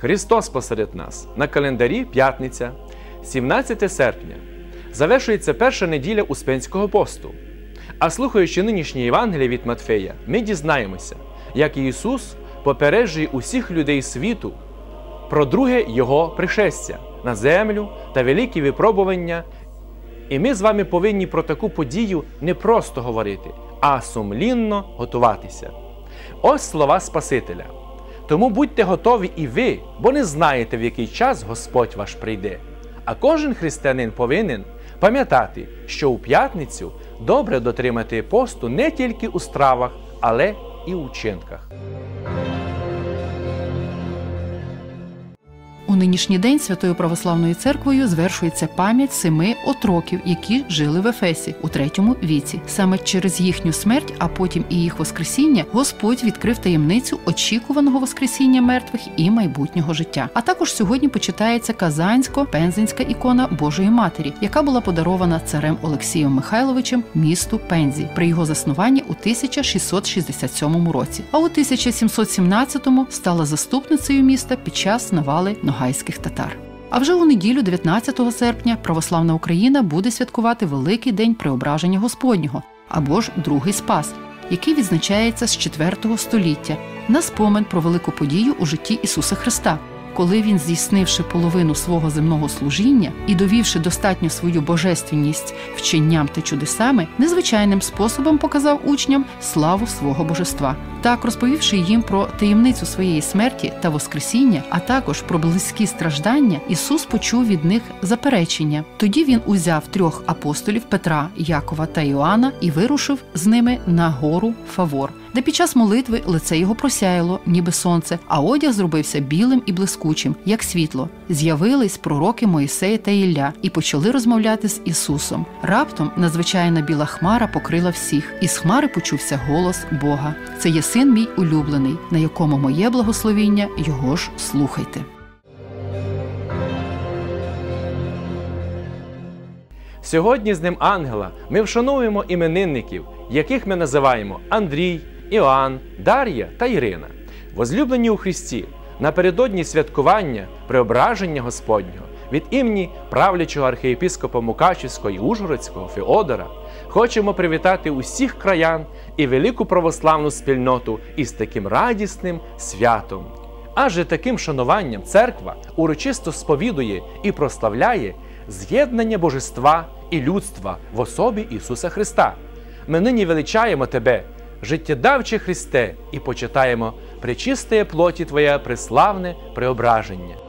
Христос посеред нас на календарі п'ятниця, 17 серпня. Завершується перша неділя Успенського посту. А слухаючи нинішнє Євангеліє від Матфея, ми дізнаємося, як Ісус попереджує усіх людей світу про друге Його пришестя на землю та великі випробування. І ми з вами повинні про таку подію не просто говорити, а сумлінно готуватися. Ось слова Спасителя. Тому будьте готові і ви, бо не знаєте, в який час Господь ваш прийде. А кожен християнин повинен пам'ятати, що у п'ятницю добре дотримати посту не тільки у стравах, але і у вчинках. Нинішній день Святою Православною церквою звершується пам'ять семи отроків, які жили в Ефесі у третьому віці. Саме через їхню смерть, а потім і їх воскресіння, Господь відкрив таємницю очікуваного воскресіння мертвих і майбутнього життя. А також сьогодні почитається казансько-пензенська ікона Божої Матері, яка була подарована царем Олексієм Михайловичем місту Пензі при його заснуванні у 1667 році. А у 1717-му стала заступницею міста під час навали ногайських татар. А вже у неділю, 19 серпня, православна Україна буде святкувати великий день преображення Господнього або ж Другий Спас, який відзначається з 4 століття на спомин про велику подію у житті Ісуса Христа. Коли він, здійснивши половину свого земного служіння і довівши достатньо свою божественність вченням та чудесами, незвичайним способом показав учням славу свого божества. Так, розповівши їм про таємницю своєї смерті та Воскресіння, а також про близькі страждання, Ісус почув від них заперечення. Тоді він узяв трьох апостолів Петра, Якова та Іоанна і вирушив з ними на гору Фавор, де під час молитви лице його просяяло, ніби сонце, а одяг зробився білим і блискучим, як світло. З'явились пророки Моїсея та Ілля і почали розмовляти з Ісусом. Раптом надзвичайна біла хмара покрила всіх, і з хмари почувся голос Бога. Це є син мій улюблений, на якому моє благословіння, його ж слухайте. Сьогодні з Днем Ангела ми вшановуємо іменинників, яких ми називаємо Андрій, Іоанн, Дар'я та Ірина. Возлюблені у Христі, напередодні святкування преображення Господнього від імені правлячого архієпископа Мукачівського і Ужгородського Феодора хочемо привітати усіх краян і велику православну спільноту із таким радісним святом. Адже таким шануванням церква урочисто сповідує і прославляє з'єднання божества і людства в особі Ісуса Христа. Ми нині величаємо Тебе, життєдавче Христе, і почитаємо пречистає плоті Твоє преславне преображення.